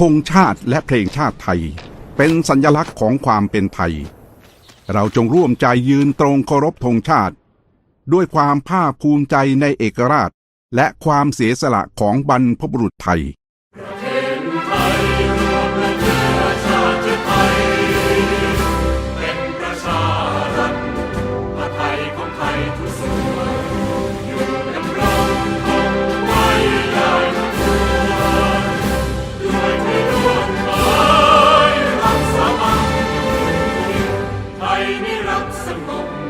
ธงชาติและเพลงชาติไทย เป็นสัญลักษณ์ของความเป็นไทย เราจงร่วมใจยืนตรงเคารพธงชาติ ด้วยความภาคภูมิใจในเอกราช และความเสียสละของบรรพบุรุษไทยเป็นประชารัไทยของไทยทุกส่วน Come.